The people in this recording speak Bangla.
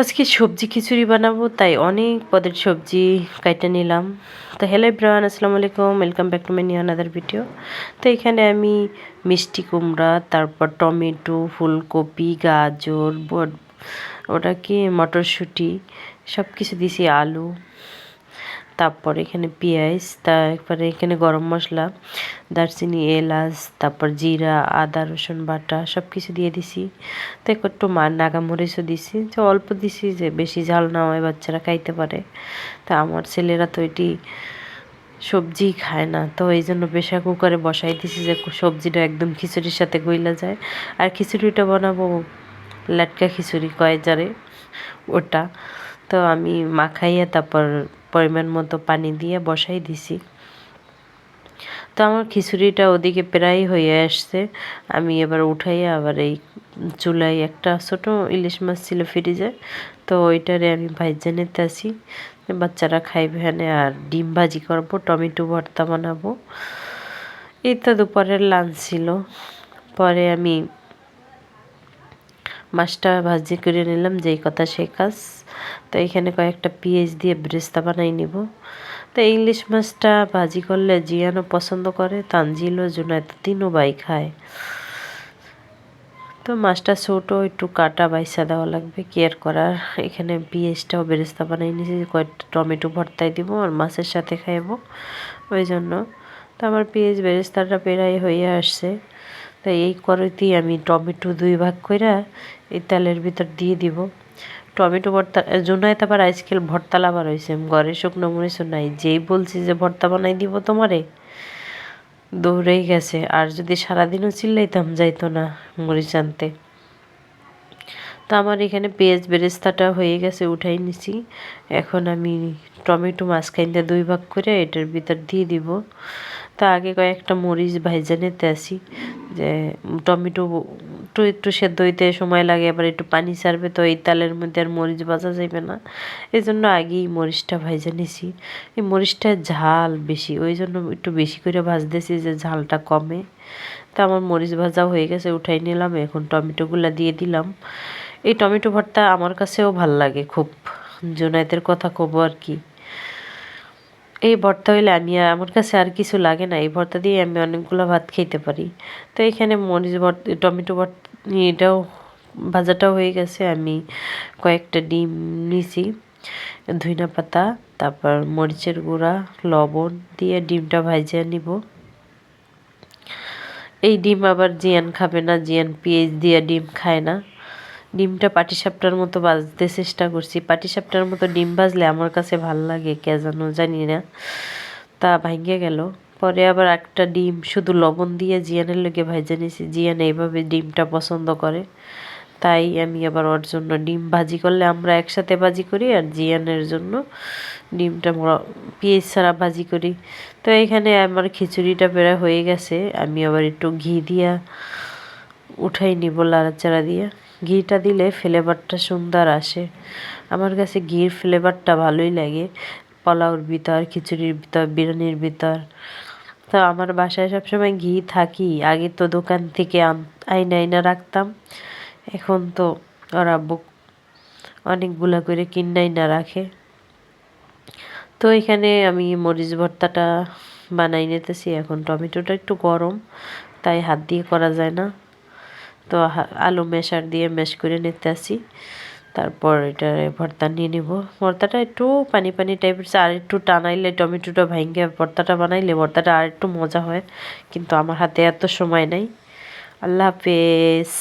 আজকে সবজি খিচুড়ি বানাবো, তাই অনেক পদের সবজি কাইটে নিলাম। তো হ্যালো ব্রান আসসালামু আলাইকুম welcome back to my new another video তো এখানে আমি মিষ্টি কুমড়া, তারপর টমেটো, ফুলকপি, গাজর ওটা কি মটরশুঁটি সব কিছু দিছি, আলু। তারপর এখানে পেঁয়াজ, তারপরে এখানে গরম মশলা, দারচিনি, এলাচ, তারপর জিরা, আদা, রসুন বাটা সব কিছু দিয়ে দিছি। তো একটু মা নাগা নাগামরিচও দিছি। যে অল্প দিছি যে বেশি ঝাল না হয়, বাচ্চারা খাইতে পারে। তা আমার ছেলেরা তো এটি সবজি খায় না। তো এই জন্য প্রেশার কুকারে বসাই দিছি যে সবজিটা একদম খিচুড়ির সাথে গইলা যায়। আর খিচুড়িটা বানাবো লাটকা খিচুড়ি কয় যারে ওটা। তো আমি মাখাইয়া তারপর পরিমাণ মতো পানি দিয়ে বসাই দিছি। তো আমার খিচুড়িটা ওদিকে প্রায় হয়ে আসছে। আমি এবার উঠাইয়া আবার এই চুলায় একটা ছোট ইলিশ মাছ ছিল ফ্রিজে, তো ওইটারে আমি ভাইজে নিতে আসি। বাচ্চারা খাইবে হ্যানে আর ডিম ভাজি করব, টমেটো ভর্তা বানাবো। এই তো দুপুরের লাঞ্চ ছিল। পরে আমি মাছটা ভাজি করে নিলাম, যেই কথা সেই কাজ। তো এখানে কয়েকটা পেঁয়াজ দিয়ে ব্রেস্তা বানাই নিব। তো ইংলিশ মাছটা ভাজি করলে জিয়ানো পছন্দ করে তানজিলও জুনায় তিনও বাই খায়। তো মাছটা ছোটো, একটু কাটা বাইসা দেওয়া লাগবে, কেয়ার করার। এখানে পেঁয়াজটাও বেরেস্তা বানাই নিয়েছি, কয়েকটা টমেটো ভর্তাই দিব আর মাছের সাথে খাইবো ওই জন্য। তো আমার পেঁয়াজ বেরেস্তাটা পেরাই হয়ে আসছে। তাই এই করতেই আমি টমেটো দুই ভাগ করে এই তেলের ভিতর দিয়ে দিব। টমেটো ভর্তা জোনায় আবার আজকাল ভর্তা লাবার হয়েছে ঘরে শুকনো মরিচ নাই। যেই বলছি যে ভর্তা বানাই দিব তোমারে, দৌড়েই গেছে। আর যদি সারাদিনও চিল্লাইতাম, যাইতো না মরিচ আনতে। তো আমার এখানে পেঁয়াজ বেরেস্তাটা হয়ে গেছে, উঠাই নিছি। এখন আমি টমেটো মাঝখানটা দুই ভাগ করে এটার ভিতর দিয়ে দিব। তা আগে কয়েকটা মরিচ ভাইজা নিতে আসি। যে টমেটো একটু একটু সেদ্ধ হইতে সময় লাগে, আবার একটু পানি ছাড়বে, তো এই তালের মধ্যে আর মরিচ ভাজা যাবে না। এই জন্য আগেই মরিচটা ভাইজা নিছি। এই মরিচটা ঝাল বেশি, ওই জন্য একটু বেশি করে ভাজতেছি যে ঝালটা কমে। তা আমার মরিচ ভাজা হয়ে গেছে, উঠাই নিলাম, এখন টমেটোগুলো দিয়ে দিলাম। এই টমেটো ভর্তা আমার কাছেও ভালো লাগে খুব। জোনাইতের কথা কব আর কি। এই ভর্তা হইলে আমি আমার কাছে আর কিছু লাগে না। এই ভর্তা দিয়ে আমি অনেকগুলো ভাত খেতে পারি। তো এখানে মরিচ ভর্তা, টমেটো ভর্তা, এটাও ভাজাটাও হয়ে গেছে। আমি কয়েকটা ডিম নিছি, ধইনা পাতা, তারপর মরিচের গুঁড়া, লবণ দিয়ে ডিমটা ভাজিয়ে নিব। এই ডিম আবার জিয়ান খাবে না, জিয়ান পেঁয়াজ দিয়ে ডিম খায় না। ডিমটা পাটিসাপটার মতো বাজতে চেষ্টা করছি। পাটিসাপটার মতো ডিম বাজলে আমার কাছে ভালো লাগে, কে যেন জানি না। তা ভাঙ্গে গেল। পরে আবার একটা ডিম, শুধু লবণ দিয়ে জিয়ানের লোকে ভাইজা নিয়েছি জিয়ান এইভাবে ডিমটা পছন্দ করে। তাই আমি আবার ওর জন্য ডিম ভাজি করলে আমরা একসাথে ভাজি করি আর জিয়ানের জন্য ডিমটা পেঁয়াজ ছাড়া ভাজি করি। তো এখানে আমার খিচুড়িটা বেড়া হয়ে গেছে। আমি আবার একটু ঘি দিয়া উঠাই নিব লাড়াচাড়া দিয়ে। ঘিটা দিলে ফ্লেভারটা সুন্দর আসে। আমার কাছে ঘির ফ্লেভারটা ভালোই লাগে। পোলাওর ভিতর, খিচুড়ির ভিতর, বিরিয়ানির ভিতর। তো আমার বাসায় সবসময় ঘি থাকি আগে তো দোকান থেকে আইনা আইনা রাখতাম। এখন তো ওরা বুক অনেকগুলা করে কিনাই না রাখে। তো এখানে আমি মরিচ ভর্তাটা বানাই নিতেছি। এখন টমেটোটা একটু গরম, তাই হাত দিয়ে করা যায় না। তো আলু মেশার দিয়ে মেশ করে নিতে আসি। তারপর এটা ভর্তা নিয়ে নিব। ভর্তাটা একটু পানি পানি টাইপের আর একটু টানাইলে টমেটোটা ভাঙ্গে ভর্তাটা বানাইলে ভর্তাটা আর একটু মজা হয়। কিন্তু আমার হাতে এত সময় নাই। আল্লাহ হাফেজ।